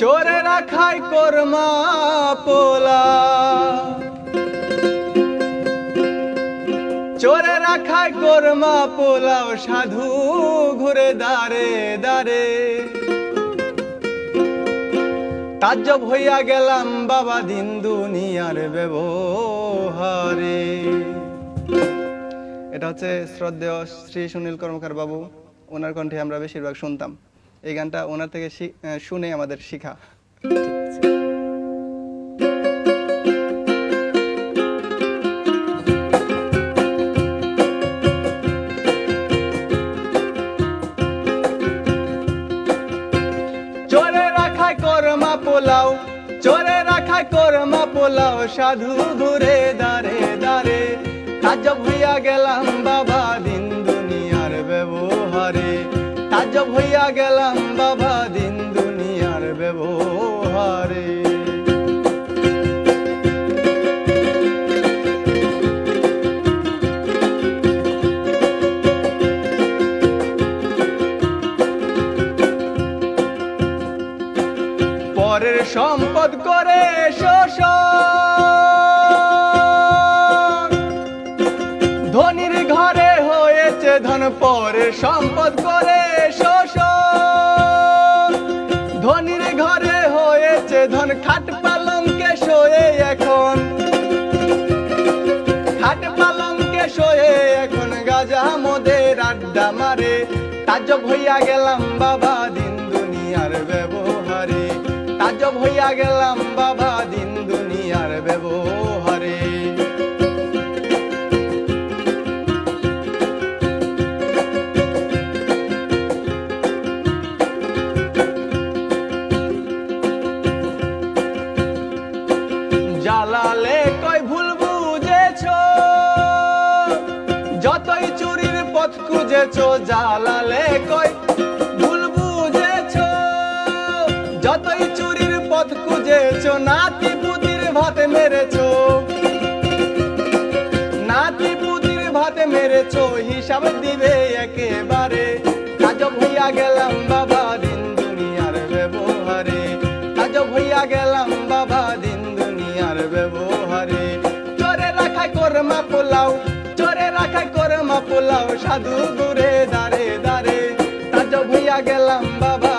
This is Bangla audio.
চোরে রাখাই কর্মা পোলা। চোরে রাখাই কর্মা পোলাও সাধু ঘুরে দাঁড়ে দাঁড়ে তাজ্জব হইয়া গেলাম বাবা দিন দুনিয়ার ব্যবহারে। এটা হচ্ছে শ্রদ্ধেয় শ্রী সুনীল কর্মকার বাবু। ওনার কণ্ঠে আমরা বেশিরভাগ শুনতাম। এই গানটা ওনার থেকে শুনে আমাদের শিখা। পোলাও রাখায় পোলাও, সাধু ঘুরে দাঁড়ে দাঁড়ে তাজব তাজব হইয়া গেলাম বাবা দিন দুনিয়ার ব্যবহারে। পরের সম্পদ করে শোষণ হয়েছে ধন পরের সম্পদ করে শোষণ। ধনির ঘরে হয়েছে ধন, খাট পালঙ্কে শোয়ে এখন। খাট পালঙ্কে শোয়ে এখন গাজা মোদের আড্ডা মারে। তাজব হইয়া গেলাম বাবা দিন দুনিয়ার ব্যবহারে। তাজব হইয়া গেলাম বাবা দিন দুনিয়ার ব্যবহারে। জালালে কয় ভুল বুঝেছ? যতই চুরির পথ খুঁজেছ, জালালে কয় ভুল বুঝেছ? যতই চুরির পথ খুঁজেছ, নাতি পুতির ভাতে মেরেছ। নাতি পুতির ভাতে মেরেছ, হিসাব দিবে একেবারে। কাজব হইয়া গেলাম বাবা দিন দুনিয়ার ব্যবহারে। কাজব হইয়া গেলাম বাবা দিন কর্মা পোলাও চোরে রাখায় করমা পোলাও সাধু দূরে দাঁড়ে দাঁড়ে তা ভুইয়া গেলাম বাবা